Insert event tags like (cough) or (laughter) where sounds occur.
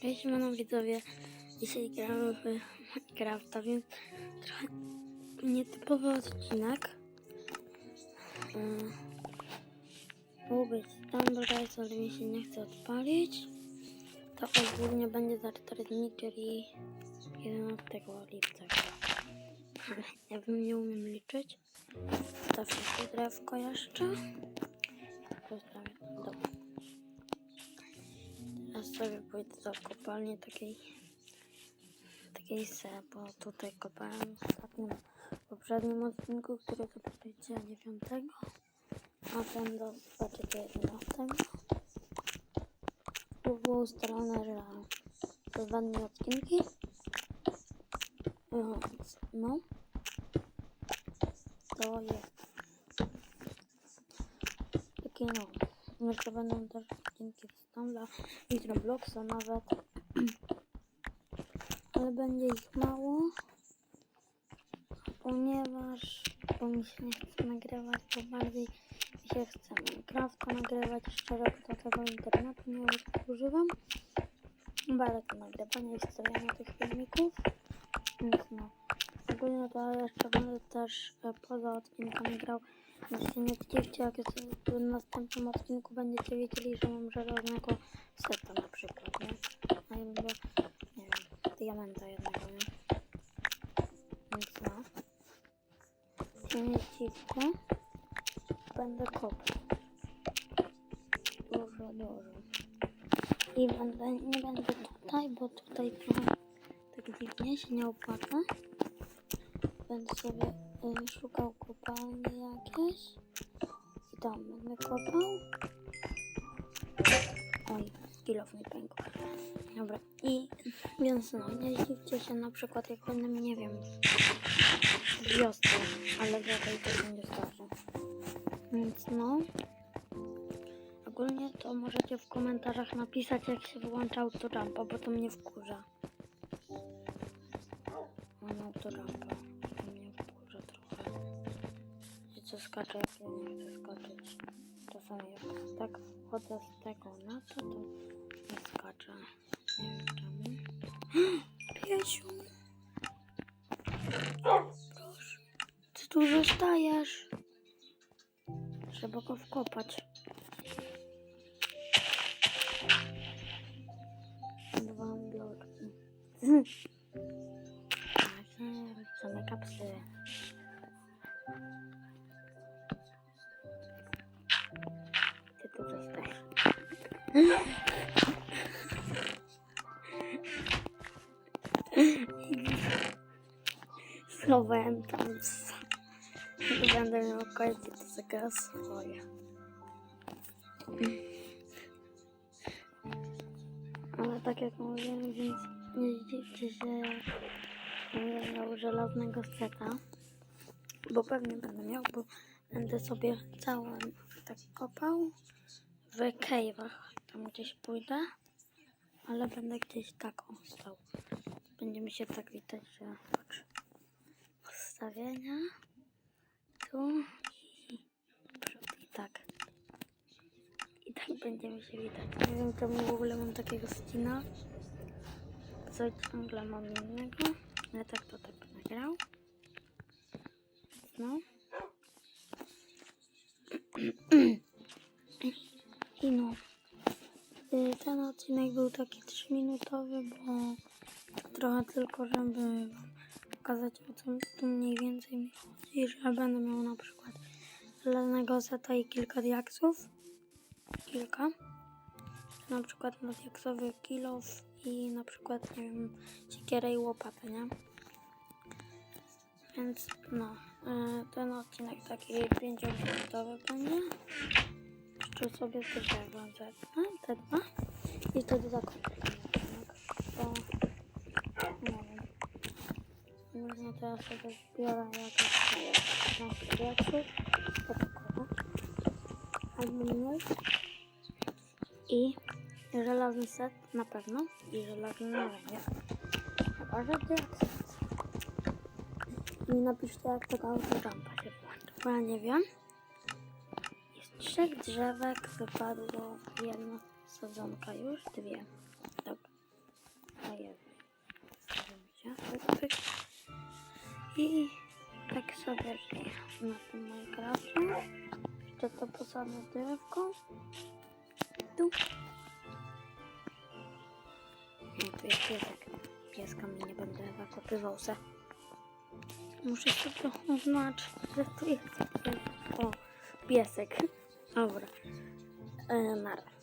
Cześć, no widzowie. Dzisiaj gramy w Minecrafta, więc trochę nietypowy odcinek. Yy, Mógł być Thunderous, ale mi się nie chce odpalić. To ogólnie będzie za 4 dni, czyli 11 lipca. (laughs) Ja bym nie umiem liczyć. Zawsze się drewko jeszcze. Pozdrawiam. Dobra. Sobie pójdę do kopalni takiej takiej se, bo tutaj kopałem w ostatnim poprzednim odcinku, który zobaczycie 9, a ten do zobaczycie 11. Tu było ustalone, że to dwa dni odcinki. Więc, No. To jest takie no. Może będą też odcinki z Tumblr i z Robloxa nawet. (clears throat) Ale będzie ich mało. Ponieważ bo mi się nie chce nagrywać, bo bardziej się chce Minecrafta nagrywać. Szczerze do tego internetu nie używam. Bardzo to nagrywania i wstawiania tych filmików. Więc no. Ogólnie to jeszcze będę też e, poza odcinkami grał. Się nie zdziwcie, jak jest w następnym odcinku będziecie wiedzieli, że mam żelaznego seta na przykład, nie? A ja bym nie wiem, diamenta jednego, nie? Więc no. Się nie zdziwcie. Będę kopał. Dużo, dużo. I będę, nie będę tutaj, bo tutaj trochę tak dziwnie się nie opłaca. Będę sobie y, szukał kopalni jakieś. I tam będę kopał. Oj, kilof mi pękł. Dobra, i więc no, nie zdziwcie się na przykład jak będę, nie wiem, w wiosce, ale raczej to będzie starsze. Więc no. Ogólnie to możecie w komentarzach napisać jak się wyłącza autorumpa, bo to mnie wkurza. Mam autorumpa, Skacze jak ja nie chcę skoczyć. Czasami jak tak wchodzę z tego na to, to nie skaczę. Nie wiem czemu. (gasps) Piesiu! Proszę. Ty tu zostajesz. Trzeba go wkopać. Dwa bloczki. (laughs) Schowałem tam. Będę miał końcu, to zaraz swoje. Ale tak jak mówiłem, więc nie zdziwcie się, jak będę miał żelaznego seta. Bo pewnie będę miał, bo będę sobie całym tak kopał w cave'ach. Tam gdzieś pójdę, ale będę gdzieś tak o, stał. Będzie mi się tak widać, że patrz. Ustawienia. Tu i i tak. I tak będzie mi się widać. Nie wiem czemu w ogóle mam takiego skina. Co ciągle mam innego. Ale tak to tak nagrał. No. (clears throat) Ten odcinek był taki 3-minutowy, bo trochę tylko, żeby wam pokazać o co tu mniej więcej mi chodzi, że będę miał na przykład żelaznego seta i kilka diaksów. Kilka. Na przykład na diaksowy kilof i na przykład, nie wiem, siekierę i łopatę, nie? Więc no, y, ten odcinek taki 5-minutowy będzie. Jeszcze sobie te drzewa zetnę, te dwa. I wtedy zakończę ten odcinek. Bo, nie wiem. Można teraz sobie zbiorę jakieś na. Popakować. Albo mniej. I żelazny set na pewno. I żelazny narzędzie. Chyba, że diaksy. I napiszcie jak tego autojumpa się włącza. Bo ja nie wiem. Trzech drzewek wypadło jedno sadzonka już, dwie. Dobra. A się. Pyk, pyk. I tak sobie żyję na tym Minecrafcie. Jeszcze to posadzę drewko. Tu. No tu jest piesek. Pieska mi nie będę zakopywał se. Muszę sobie oznaczyć, że tu jest pies. O, piesek. Ahora, eh, nada.